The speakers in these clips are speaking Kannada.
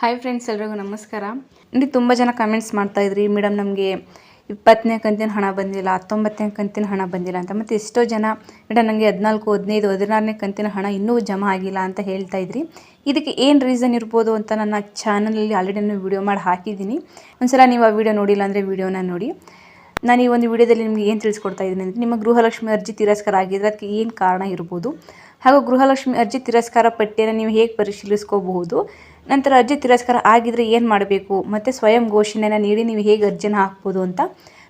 ಹಾಯ್ ಫ್ರೆಂಡ್ಸ್ ಎಲ್ರಿಗೂ ನಮಸ್ಕಾರ. ಇಲ್ಲಿ ತುಂಬ ಜನ ಕಮೆಂಟ್ಸ್ ಮಾಡ್ತಾ ಇದ್ರಿ ಮೇಡಮ್ ನಮಗೆ ಇಪ್ಪತ್ತನೇ ಕಂತಿನ ಹಣ ಬಂದಿಲ್ಲ, ಹತ್ತೊಂಬತ್ತನೇ ಕಂತಿನ ಹಣ ಬಂದಿಲ್ಲ ಅಂತ. ಮತ್ತು ಎಷ್ಟೋ ಜನ ಮೇಡಮ್ ನನಗೆ ಹದಿನಾಲ್ಕು, ಹದಿನೈದು, ಹದಿನಾರನೇ ಕಂತಿನ ಹಣ ಇನ್ನೂ ಜಮಾ ಆಗಿಲ್ಲ ಅಂತ ಹೇಳ್ತಾ ಇದ್ರಿ. ಇದಕ್ಕೆ ಏನು ರೀಸನ್ ಇರ್ಬೋದು ಅಂತ ನನ್ನ ಚಾನಲಲ್ಲಿ ಆಲ್ರೆಡಿ ನಾನು ವಿಡಿಯೋ ಮಾಡಿ ಹಾಕಿದ್ದೀನಿ. ಒಂದ್ಸಲ ನೀವು ಆ ವಿಡಿಯೋ ನೋಡಿಲ್ಲ ಅಂದರೆ ವೀಡಿಯೋನ ನೋಡಿ. ನಾನು ಈ ಒಂದು ವಿಡಿಯೋದಲ್ಲಿ ನಿಮಗೆ ಏನು ತಿಳಿಸ್ಕೊಡ್ತಾ ಇದ್ದೀನಿ ಅಂದರೆ, ನಿಮ್ಮ ಗೃಹಲಕ್ಷ್ಮಿ ಅರ್ಜಿ ತಿರಸ್ಕಾರ ಆಗಿದ್ರೆ ಅದಕ್ಕೆ ಏನು ಕಾರಣ ಇರ್ಬೋದು? ಹಾಗೂ ಗೃಹಲಕ್ಷ್ಮಿ ಅರ್ಜಿ ತಿರಸ್ಕಾರ ಪಟ್ಟಿಯನ್ನು ನೀವು ಹೇಗೆ ಪರಿಶೀಲಿಸ್ಕೋಬಹುದು? ನಂತರ ಅರ್ಜಿ ತಿರಸ್ಕಾರ ಆಗಿದ್ರೆ ಏನು ಮಾಡಬೇಕು? ಮತ್ತು ಸ್ವಯಂ ಘೋಷಣೆನ ನೀಡಿ ನೀವು ಹೇಗೆ ಅರ್ಜಿನ ಹಾಕ್ಬೋದು ಅಂತ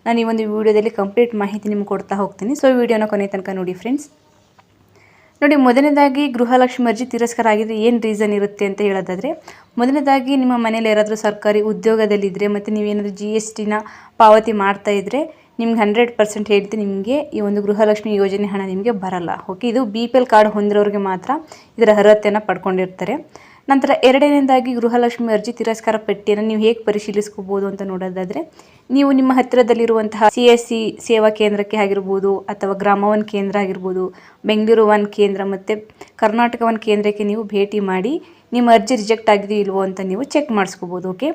ನಾನು ಈ ಒಂದು ವಿಡಿಯೋದಲ್ಲಿ ಕಂಪ್ಲೀಟ್ ಮಾಹಿತಿ ನಿಮ್ಗೆ ಕೊಡ್ತಾ ಹೋಗ್ತೀನಿ. ಸೊ ವಿಡಿಯೋನ ಕೊನೆ ತನಕ ನೋಡಿ ಫ್ರೆಂಡ್ಸ್ ನೋಡಿ, ಮೊದಲನೇದಾಗಿ ಗೃಹಲಕ್ಷ್ಮಿ ಅರ್ಜಿ ತಿರಸ್ಕಾರ ಆಗಿದ್ರೆ ಏನು ರೀಸನ್ ಇರುತ್ತೆ ಅಂತ ಹೇಳೋದಾದರೆ, ಮೊದಲನೇದಾಗಿ ನಿಮ್ಮ ಮನೇಲಿ ಯಾರಾದರೂ ಸರ್ಕಾರಿ ಉದ್ಯೋಗದಲ್ಲಿದ್ದರೆ ಮತ್ತು ನೀವೇನಾದರೂ ಜಿ ಎಸ್ ಟಿನ ಪಾವತಿ ಮಾಡ್ತಾ ಇದ್ದರೆ ನಿಮ್ಗೆ ಹಂಡ್ರೆಡ್ ಪರ್ಸೆಂಟ್ ಹೇಳ್ತೀನಿ ನಿಮಗೆ ಈ ಒಂದು ಗೃಹಲಕ್ಷ್ಮಿ ಯೋಜನೆ ಹಣ ನಿಮಗೆ ಬರಲ್ಲ. ಓಕೆ ಇದು ಬಿ ಪಿ ಎಲ್ ಕಾರ್ಡ್ ಹೊಂದಿರೋರಿಗೆ ಮಾತ್ರ ಇದರ ಅರ್ಹತೆಯನ್ನು ಪಡ್ಕೊಂಡಿರ್ತಾರೆ. ನಂತರ ಎರಡನೇದಾಗಿ ಗೃಹಲಕ್ಷ್ಮಿ ಅರ್ಜಿ ತಿರಸ್ಕಾರ ಪಟ್ಟಿಯನ್ನು ನೀವು ಹೇಗೆ ಪರಿಶೀಲಿಸ್ಕೋಬೋದು ಅಂತ ನೋಡೋದಾದರೆ, ನೀವು ನಿಮ್ಮ ಹತ್ತಿರದಲ್ಲಿರುವಂತಹ ಸಿ ಎಸ್ ಸಿ ಸೇವಾ ಕೇಂದ್ರಕ್ಕೆ ಆಗಿರ್ಬೋದು ಅಥವಾ ಗ್ರಾಮ ಒನ್ ಕೇಂದ್ರ ಆಗಿರ್ಬೋದು, ಬೆಂಗಳೂರು ಒನ್ ಕೇಂದ್ರ ಮತ್ತು ಕರ್ನಾಟಕ ಒನ್ ಕೇಂದ್ರಕ್ಕೆ ನೀವು ಭೇಟಿ ಮಾಡಿ ನಿಮ್ಮ ಅರ್ಜಿ ರಿಜೆಕ್ಟ್ ಆಗಿದೆಯೋ ಇಲ್ವೋ ಅಂತ ನೀವು ಚೆಕ್ ಮಾಡಿಸ್ಕೋಬೋದು, ಓಕೆ?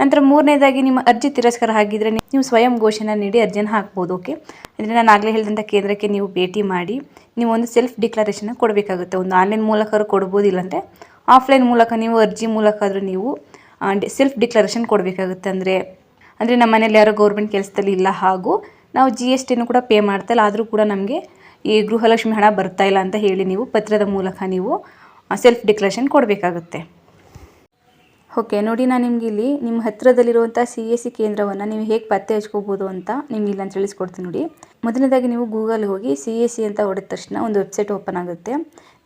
ನಂತರ ಮೂರನೇದಾಗಿ ನಿಮ್ಮ ಅರ್ಜಿ ತಿರಸ್ಕಾರ ಆಗಿದ್ದರೆ ನೀವು ಸ್ವಯಂ ಘೋಷಣೆ ನೀಡಿ ಅರ್ಜಿಯನ್ನು ಹಾಕ್ಬೋದು, ಓಕೆ? ಅಂದರೆ ನಾನು ಆಗಲೇ ಹೇಳಿದಂಥ ಕೇಂದ್ರಕ್ಕೆ ನೀವು ಭೇಟಿ ಮಾಡಿ, ನೀವು ಒಂದು ಸೆಲ್ಫ್ ಡಿಕ್ಲರೇಷನ್ನ ಕೊಡಬೇಕಾಗುತ್ತೆ. ಒಂದು ಆನ್ಲೈನ್ ಮೂಲಕವರು ಕೊಡ್ಬೋದು ಇಲ್ಲಾಂದರೆ ಆಫ್ಲೈನ್ ಮೂಲಕ ನೀವು ಅರ್ಜಿ ಮೂಲಕ ಆದರೂ ನೀವು ಸೆಲ್ಫ್ ಡಿಕ್ಲರೇಷನ್ ಕೊಡಬೇಕಾಗುತ್ತೆ. ಅಂದರೆ ಅಂದರೆ ನಮ್ಮ ಮನೇಲಿ ಯಾರೋ ಗೌರ್ಮೆಂಟ್ ಕೆಲಸದಲ್ಲಿ ಇಲ್ಲ ಹಾಗೂ ನಾವು ಜಿ ಎಸ್ ಟಿನೂ ಕೂಡ ಪೇ ಮಾಡ್ತಾ ಇಲ್ಲ ಆದರೂ ಕೂಡ ನಮಗೆ ಈ ಗೃಹಲಕ್ಷ್ಮಿ ಹಣ ಬರ್ತಾ ಇಲ್ಲ ಅಂತ ಹೇಳಿ ನೀವು ಪತ್ರದ ಮೂಲಕ ನೀವು ಸೆಲ್ಫ್ ಡಿಕ್ಲರೇಷನ್ ಕೊಡಬೇಕಾಗುತ್ತೆ. ಓಕೆ, ನೋಡಿ ನಾನು ನಿಮ್ಗೆ ಇಲ್ಲಿ ನಿಮ್ಮ ಹತ್ತಿರದಲ್ಲಿರುವಂಥ ಸಿ ಎಸ್ ಸಿ ಕೇಂದ್ರವನ್ನು ನೀವು ಹೇಗೆ ಪತ್ತೆ ಹಚ್ಕೋಬೋದು ಅಂತ ನಿಮ್ಗೆ ಇಲ್ಲ ಅಂತ ತಿಳಿಸ್ಕೊಡ್ತೀನಿ ನೋಡಿ. ಮೊದಲನೇದಾಗಿ ನೀವು ಗೂಗಲ್ ಹೋಗಿ ಸಿ ಎಸ್ ಸಿ ಅಂತ ಹೊಡೆದ ತಕ್ಷಣ ಒಂದು ವೆಬ್ಸೈಟ್ ಓಪನ್ ಆಗುತ್ತೆ.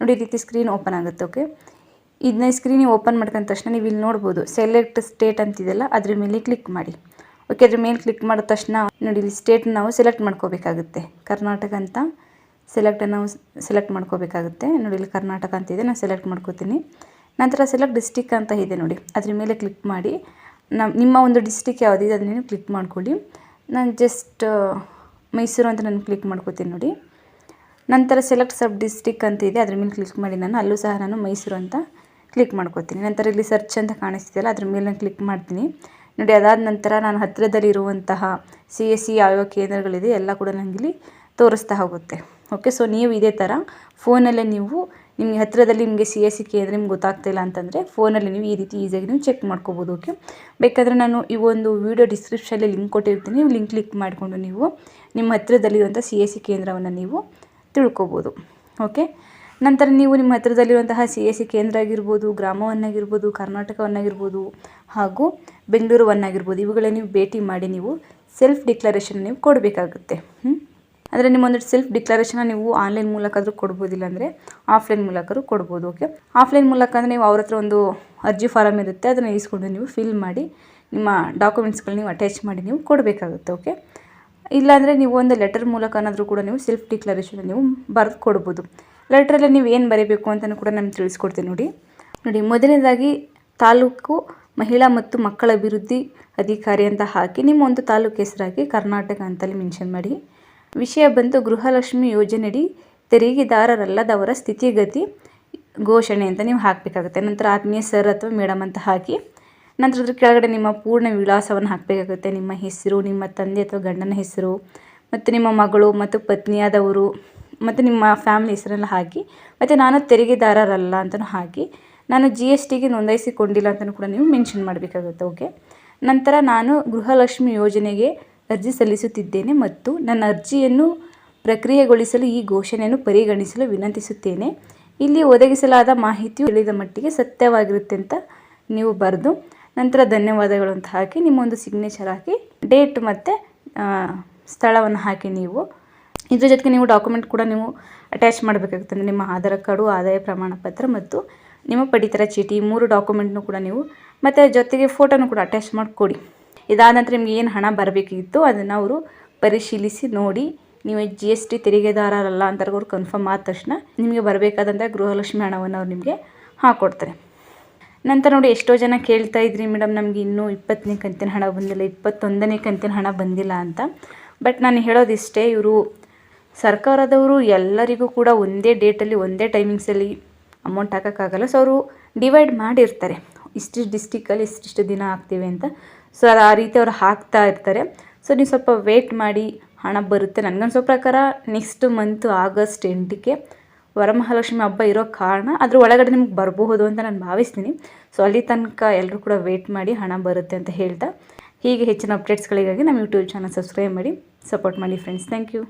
ನೋಡಿ, ಈ ರೀತಿ ಸ್ಕ್ರೀನ್ ಓಪನ್ ಆಗುತ್ತೆ ಓಕೆ ಇದನ್ನ ಸ್ಕ್ರೀನ್ ಓಪನ್ ಮಾಡ್ಕೊಂಡ ತಕ್ಷಣ ನೀವು ಇಲ್ಲಿ ನೋಡ್ಬೋದು. ಸೆಲೆಕ್ಟ್ ಸ್ಟೇಟ್ ಅಂತಿದೆಯಲ್ಲ ಅದ್ರ ಮೇಲೆ ಕ್ಲಿಕ್ ಮಾಡಿ. ಓಕೆ ಅದ್ರ ಮೇಲೆ ಕ್ಲಿಕ್ ಮಾಡಿದ ತಕ್ಷಣ ನೋಡಿ, ಇಲ್ಲಿ ಸ್ಟೇಟ್ ನಾವು ಸೆಲೆಕ್ಟ್ ಮಾಡ್ಕೋಬೇಕಾಗುತ್ತೆ. ಕರ್ನಾಟಕ ಅಂತ ಸೆಲೆಕ್ಟ್ ನಾವು ಸೆಲೆಕ್ಟ್ ಮಾಡ್ಕೋಬೇಕಾಗುತ್ತೆ. ನೋಡಿ, ಇಲ್ಲಿ ಕರ್ನಾಟಕ ಅಂತ ಇದೆ ನಾನು ಸೆಲೆಕ್ಟ್ ಮಾಡ್ಕೋತೀನಿ. ನಂತರ ಸೆಲೆಕ್ಟ್ ಡಿಸ್ಟಿಕ್ ಅಂತ ಇದೆ ನೋಡಿ, ಅದ್ರ ಮೇಲೆ ಕ್ಲಿಕ್ ಮಾಡಿ. ನಮ್ಮ ನಿಮ್ಮ ಒಂದು ಡಿಸ್ಟಿಕ್ ಯಾವುದಿದೆ ಅದನ್ನ ಕ್ಲಿಕ್ ಮಾಡ್ಕೊಳ್ಳಿ. ನಾನು ಜಸ್ಟ್ ಮೈಸೂರು ಅಂತ ನಾನು ಕ್ಲಿಕ್ ಮಾಡ್ಕೋತೀನಿ ನೋಡಿ. ನಂತರ ಸೆಲೆಕ್ಟ್ ಸಬ್ ಡಿಸ್ಟಿಕ್ ಅಂತ ಇದೆ, ಅದ್ರ ಮೇಲೆ ಕ್ಲಿಕ್ ಮಾಡಿ. ನಾನು ಅಲ್ಲೂ ಸಹ ನಾನು ಮೈಸೂರು ಅಂತ ಕ್ಲಿಕ್ ಮಾಡ್ಕೋತೀನಿ. ನಂತರ ಇಲ್ಲಿ ಸರ್ಚ್ ಅಂತ ಕಾಣಿಸ್ತಿದೆಯಲ್ಲ, ಅದ್ರ ಮೇಲೆ ನಾನು ಕ್ಲಿಕ್ ಮಾಡ್ತೀನಿ. ನೋಡಿ, ಅದಾದ ನಂತರ ನಾನು ಹತ್ತಿರದಲ್ಲಿರುವಂತಹ ಸಿ ಎಸ್ ಸಿ ಯಾವ್ಯಾವ ಕೇಂದ್ರಗಳಿದೆ, ಎಲ್ಲ ಕೂಡ ನನಗೆ ಇಲ್ಲಿ ತೋರಿಸ್ತಾ ಹೋಗುತ್ತೆ. ಓಕೆ ಸೊ ನೀವು ಇದೇ ಥರ ಫೋನಲ್ಲೇ ನೀವು, ನಿಮಗೆ ಹತ್ತಿರದಲ್ಲಿ ನಿಮಗೆ ಸಿ ಎಸ್ ಸಿ ಕೇಂದ್ರ ನಿಮ್ಗೆ ಗೊತ್ತಾಗ್ತಿಲ್ಲ ಅಂತಂದರೆ ಫೋನಲ್ಲಿ ನೀವು ಈ ರೀತಿ ಈಸಿಯಾಗಿ ನೀವು ಚೆಕ್ ಮಾಡ್ಕೋಬೋದು ಓಕೆ ಬೇಕಾದರೆ ನಾನು ಈ ಒಂದು ವಿಡಿಯೋ ಡಿಸ್ಕ್ರಿಪ್ಷನಲ್ಲಿ ಲಿಂಕ್ ಕೊಟ್ಟಿರ್ತೀನಿ. ನೀವು ಲಿಂಕ್ ಕ್ಲಿಕ್ ಮಾಡಿಕೊಂಡು ನೀವು ನಿಮ್ಮ ಹತ್ತಿರದಲ್ಲಿರುವಂಥ ಸಿ ಎಸ್ ಸಿ ಕೇಂದ್ರವನ್ನು ನೀವು ತಿಳ್ಕೊಬೋದು ಓಕೆ ನಂತರ ನೀವು ನಿಮ್ಮ ಹತ್ತಿರದಲ್ಲಿರುವಂತಹ ಸಿ ಎಸ್ ಸಿ ಕೇಂದ್ರ ಆಗಿರ್ಬೋದು, ಗ್ರಾಮವನ್ನಾಗಿರ್ಬೋದು, ಕರ್ನಾಟಕವನ್ನಾಗಿರ್ಬೋದು ಹಾಗೂ ಬೆಂಗಳೂರುವನ್ನಾಗಿರ್ಬೋದು ಒನ್ ನೀವು ಭೇಟಿ ಮಾಡಿ ನೀವು ಸೆಲ್ಫ್ ಡಿಕ್ಲರೇಷನ್ ನೀವು ಕೊಡಬೇಕಾಗುತ್ತೆ. ಅಂದರೆ ನಿಮ್ಮೊಂದು ಸೆಲ್ಫ್ ಡಿಕ್ಲರೇಷನ್ನ ನೀವು ಆನ್ಲೈನ್ ಮೂಲಕ ಆದರೂ ಕೊಡ್ಬೋದಿಲ್ಲ ಅಂದರೆ ಆಫ್ಲೈನ್ ಮೂಲಕರೂ ಕೊಡ್ಬೋದು ಓಕೆ ಆಫ್ಲೈನ್ ಮೂಲಕ ಅಂದರೆ ನೀವು ಅವ್ರ ಹತ್ರ ಒಂದು ಅರ್ಜಿ ಫಾರಮ್ ಇರುತ್ತೆ, ಅದನ್ನು ಇಸ್ಕೊಂಡು ನೀವು ಫಿಲ್ ಮಾಡಿ ನಿಮ್ಮ ಡಾಕ್ಯುಮೆಂಟ್ಸ್ಗಳು ನೀವು ಅಟ್ಯಾಚ್ ಮಾಡಿ ನೀವು ಕೊಡಬೇಕಾಗುತ್ತೆ ಓಕೆ ಇಲ್ಲಾಂದರೆ ನೀವು ಒಂದು ಲೆಟರ್ ಮೂಲಕನಾದರೂ ಕೂಡ ನೀವು ಸೆಲ್ಫ್ ಡಿಕ್ಲರೇಷನ್ ನೀವು ಬರೆದು ಕೊಡ್ಬೋದು. ಲೆಟ್ರಲ್ಲಿ ನೀವು ಏನು ಬರೀಬೇಕು ಅಂತಲೂ ಕೂಡ ನಾನು ತಿಳಿಸ್ಕೊಡ್ತೀನಿ ನೋಡಿ. ನೋಡಿ, ಮೊದಲನೇದಾಗಿ ತಾಲೂಕು ಮಹಿಳಾ ಮತ್ತು ಮಕ್ಕಳ ಅಭಿವೃದ್ಧಿ ಅಧಿಕಾರಿ ಅಂತ ಹಾಕಿ ನಿಮ್ಮ ಒಂದು ತಾಲೂಕು ಹೆಸರಾಗಿ ಕರ್ನಾಟಕ ಅಂತಲೇ ಮೆನ್ಷನ್ ಮಾಡಿ. ವಿಷಯ ಬಂದು ಗೃಹಲಕ್ಷ್ಮಿ ಯೋಜನೆಯಡಿ ತೆರಿಗೆದಾರರಲ್ಲದವರ ಸ್ಥಿತಿಗತಿ ಘೋಷಣೆ ಅಂತ ನೀವು ಹಾಕಬೇಕಾಗುತ್ತೆ. ನಂತರ ಆತ್ಮೀಯ ಸರ್ ಅಥವಾ ಮೇಡಮ್ ಅಂತ ಹಾಕಿ, ನಂತರ ಅದ್ರ ಕೆಳಗಡೆ ನಿಮ್ಮ ಪೂರ್ಣ ವಿಳಾಸವನ್ನು ಹಾಕಬೇಕಾಗುತ್ತೆ. ನಿಮ್ಮ ಹೆಸರು, ನಿಮ್ಮ ತಂದೆ ಅಥವಾ ಗಂಡನ ಹೆಸರು, ಮತ್ತು ನಿಮ್ಮ ಮಗಳು ಮತ್ತು ಪತ್ನಿಯಾದವರು ಮತ್ತು ನಿಮ್ಮ ಫ್ಯಾಮಿಲಿ ಹೆಸರೆಲ್ಲ ಹಾಕಿ, ಮತ್ತು ನಾನು ತೆರಿಗೆದಾರರಲ್ಲ ಅಂತಲೂ ಹಾಕಿ, ನಾನು ಜಿ ಎಸ್ ಟಿಗೆ ನೋಂದಾಯಿಸಿಕೊಂಡಿಲ್ಲ ಅಂತಲೂ ಕೂಡ ನೀವು ಮೆನ್ಷನ್ ಮಾಡಬೇಕಾಗುತ್ತೆ ಓಕೆ ನಂತರ ನಾನು ಗೃಹಲಕ್ಷ್ಮಿ ಯೋಜನೆಗೆ ಅರ್ಜಿ ಸಲ್ಲಿಸುತ್ತಿದ್ದೇನೆ ಮತ್ತು ನನ್ನ ಅರ್ಜಿಯನ್ನು ಪ್ರಕ್ರಿಯೆಗೊಳಿಸಲು ಈ ಘೋಷಣೆಯನ್ನು ಪರಿಗಣಿಸಲು ವಿನಂತಿಸುತ್ತೇನೆ. ಇಲ್ಲಿ ಒದಗಿಸಲಾದ ಮಾಹಿತಿಯು ತಿಳಿದ ಮಟ್ಟಿಗೆ ಸತ್ಯವಾಗಿರುತ್ತೆ ಅಂತ ನೀವು ಬರೆದು, ನಂತರ ಧನ್ಯವಾದಗಳು ಅಂತ ಹಾಕಿ, ನಿಮ್ಮೊಂದು ಸಿಗ್ನೇಚರ್ ಹಾಕಿ ಡೇಟ್ ಮತ್ತು ಸ್ಥಳವನ್ನು ಹಾಕಿ ನೀವು. ಇದ್ರ ಜೊತೆಗೆ ನೀವು ಡಾಕ್ಯುಮೆಂಟ್ ಕೂಡ ನೀವು ಅಟ್ಯಾಚ್ ಮಾಡಬೇಕಾಗುತ್ತೆ. ನಿಮ್ಮ ಆಧಾರ್ ಕಾರ್ಡು, ಆದಾಯ ಪ್ರಮಾಣ ಪತ್ರ ಮತ್ತು ನಿಮ್ಮ ಪಡಿತರ ಚೀಟಿ ಮೂರು ಡಾಕ್ಯುಮೆಂಟ್ನು ಕೂಡ ನೀವು ಮತ್ತು ಜೊತೆಗೆ ಫೋಟೋನು ಕೂಡ ಅಟ್ಯಾಚ್ ಮಾಡಿಕೊಡಿ. ಇದಾದ ನಂತರ ನಿಮ್ಗೆ ಏನು ಹಣ ಬರಬೇಕಿತ್ತು ಅದನ್ನು ಅವರು ಪರಿಶೀಲಿಸಿ ನೋಡಿ ನೀವು ಜಿ ಎಸ್ ಟಿ ತೆರಿಗೆದಾರರಲ್ಲ ಅಂತ ಅವ್ರು ಕನ್ಫರ್ಮ್ ಆದ ತಕ್ಷಣ ನಿಮಗೆ ಬರಬೇಕಾದಂಥ ಗೃಹಲಕ್ಷ್ಮಿ ಹಣವನ್ನು ಅವ್ರು ನಿಮಗೆ ಹಾಕ್ಕೊಡ್ತಾರೆ ನಂತರ ನೋಡಿ ಎಷ್ಟೋ ಜನ ಕೇಳ್ತಾ ಇದ್ರಿ, ಮೇಡಮ್, ನಮಗೆ ಇನ್ನೂ ಇಪ್ಪತ್ತನೇ ಕಂತಿನ ಹಣ ಬಂದಿಲ್ಲ, ಇಪ್ಪತ್ತೊಂದನೇ ಕಂತಿನ ಹಣ ಬಂದಿಲ್ಲ ಅಂತ. ಬಟ್ ನಾನು ಹೇಳೋದಿಷ್ಟೇ, ಇವರು ಸರ್ಕಾರದವರು ಎಲ್ಲರಿಗೂ ಕೂಡ ಒಂದೇ ಡೇಟಲ್ಲಿ, ಒಂದೇ ಟೈಮಿಂಗ್ಸಲ್ಲಿ ಅಮೌಂಟ್ ಹಾಕೋಕ್ಕಾಗಲ್ಲ. ಸೊ ಅವರು ಡಿವೈಡ್ ಮಾಡಿರ್ತಾರೆ. ಇಷ್ಟಿಷ್ಟು ಡಿಸ್ಟಿಕ್ಕಲ್ಲಿ ಇಷ್ಟಿಷ್ಟು ದಿನ ಹಾಕ್ತೀವಿ ಅಂತ. ಸೊ ಅದು ಆ ರೀತಿ ಅವರು ಹಾಕ್ತಾ ಇರ್ತಾರೆ. ಸೊ ನೀವು ಸ್ವಲ್ಪ ವೇಟ್ ಮಾಡಿ ಹಣ ಬರುತ್ತೆ. ನನಗನ್ಸೋ ಪ್ರಕಾರ ನೆಕ್ಸ್ಟ್ ಮಂತು ಆಗಸ್ಟ್ ಎಂಟಕ್ಕೆ ವರಮಹಾಲಕ್ಷ್ಮಿ ಹಬ್ಬ ಇರೋ ಕಾರಣ ಅದ್ರ ಒಳಗಡೆ ನಿಮ್ಗೆ ಬರಬಹುದು ಅಂತ ನಾನು ಭಾವಿಸ್ತೀನಿ. ಸೊ ಅಲ್ಲಿ ತನಕ ಎಲ್ಲರೂ ಕೂಡ ವೇಟ್ ಮಾಡಿ ಹಣ ಬರುತ್ತೆ ಅಂತ ಹೇಳ್ತಾ. ಹೀಗೆ ಹೆಚ್ಚಿನ ಅಪ್ಡೇಟ್ಸ್ಗಳಿಗಾಗಿ ನಮ್ಮ ಯೂಟ್ಯೂಬ್ ಚಾನಲ್ ಸಬ್ಸ್ಕ್ರೈಬ್ ಮಾಡಿ ಸಪೋರ್ಟ್ ಮಾಡಿ ಫ್ರೆಂಡ್ಸ್ ಥ್ಯಾಂಕ್ ಯು